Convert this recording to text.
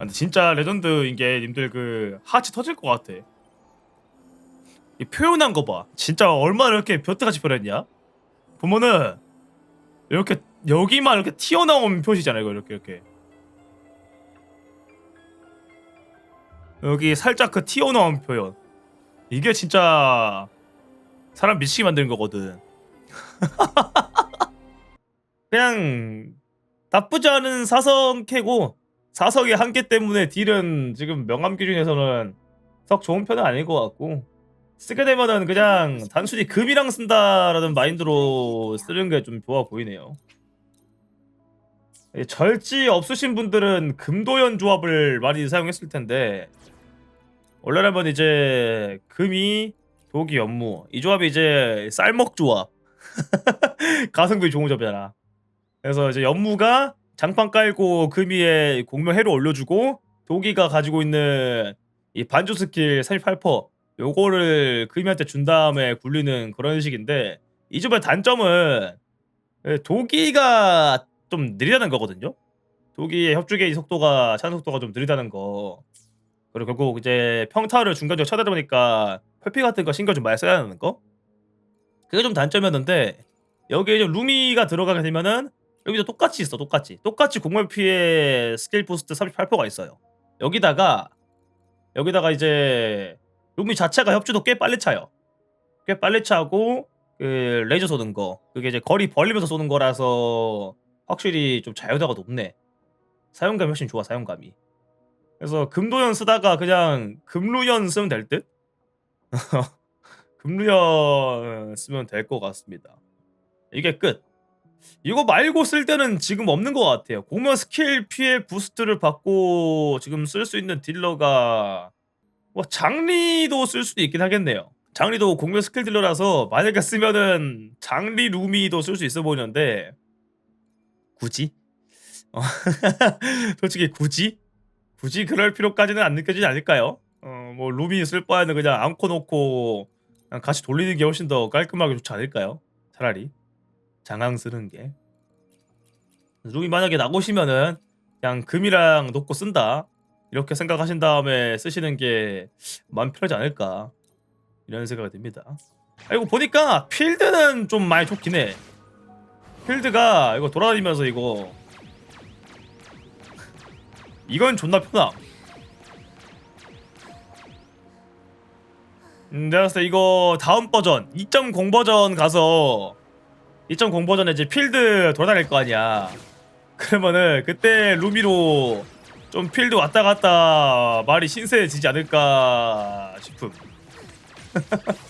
근데 진짜 레전드인 게 님들 그 하치 터질 것 같아. 이 표현한 거 봐. 진짜 얼마나 이렇게 벼트같이 표현했냐? 보면은 이렇게 여기만 이렇게 튀어나온 표시잖아요. 이거 이렇게 이렇게. 여기 살짝 그 튀어나온 표현. 이게 진짜 사람 미치게 만드는 거거든. 그냥 나쁘지 않은 사성 캐고 사석의 한계 때문에 딜은 지금 명암 기준에서는 썩 좋은 편은 아닌 것 같고 쓰게 되면은 그냥 단순히 금이랑 쓴다라는 마인드로 쓰는 게 좀 좋아 보이네요. 이 절지 없으신 분들은 금도연 조합을 많이 사용했을 텐데 원래라면 이제 금이 독이 연무 이 조합이 이제 쌀먹 조합 가성비 좋은 조합이잖아. 그래서 이제 연무가 장판 깔고 금이에 공명 해로 올려주고 도기가 가지고 있는 이 반주 스킬 38% 요거를 금이한테 준 다음에 굴리는 그런 식인데 이 점의 단점은 예, 도기가 좀 느리다는 거거든요. 도기의 협주계의 속도가 차는 속도가 좀 느리다는 거. 그리고 결국 이제 평타를 중간적으로 쳐다 보니까 회피 같은 거 신경 좀 많이 써야 하는 거. 그게 좀 단점이었는데 여기에 이제 루미가 들어가게 되면은 여기도 똑같이 있어 똑같이. 똑같이 공물 피해 스킬 부스트 38%가 있어요. 여기다가 여기다가 이제 루미 자체가 협주도 꽤 빨리 차요. 꽤 빨리 차고 그 레이저 쏘는 거 그게 이제 거리 벌리면서 쏘는 거라서 확실히 좀 자유도가 높네. 사용감이 훨씬 좋아 사용감이. 그래서 금도연 쓰다가 그냥 금루연 쓰면 될 듯? 금루연 쓰면 될 것 같습니다. 이게 끝 이거 말고 쓸 때는 지금 없는 것 같아요. 공면 스킬 피해 부스트를 받고 지금 쓸 수 있는 딜러가 뭐 장리도 쓸 수도 있긴 하겠네요. 장리도 공면 스킬 딜러라서 만약에 쓰면은 장리 루미도 쓸 수 있어 보이는데 굳이? 어, 솔직히 굳이? 굳이 그럴 필요까지는 안 느껴지지 않을까요? 어, 뭐 루미 쓸 바에는 그냥 안고 놓고 그냥 같이 돌리는 게 훨씬 더 깔끔하게 좋지 않을까요? 차라리. 쓰는 게. 룩이 만약에 나오시면은 그냥 금이랑 놓고 쓴다. 이렇게 생각하신 다음에 쓰시는 게 마음 편하지 않을까? 이런 생각이 듭니다. 아, 이거 보니까 필드는 좀 많이 좋긴 해. 필드가 이거 돌아다니면서 이거 이건 존나 편함. 음, 내가 봤을 때 이거 다음 버전 2.0 버전 가서 2.0 버전에 이제 필드 돌아다닐 거 아니야. 그러면은 그때 루미로 좀 필드 왔다 갔다 말이 신세지지 않을까 싶음.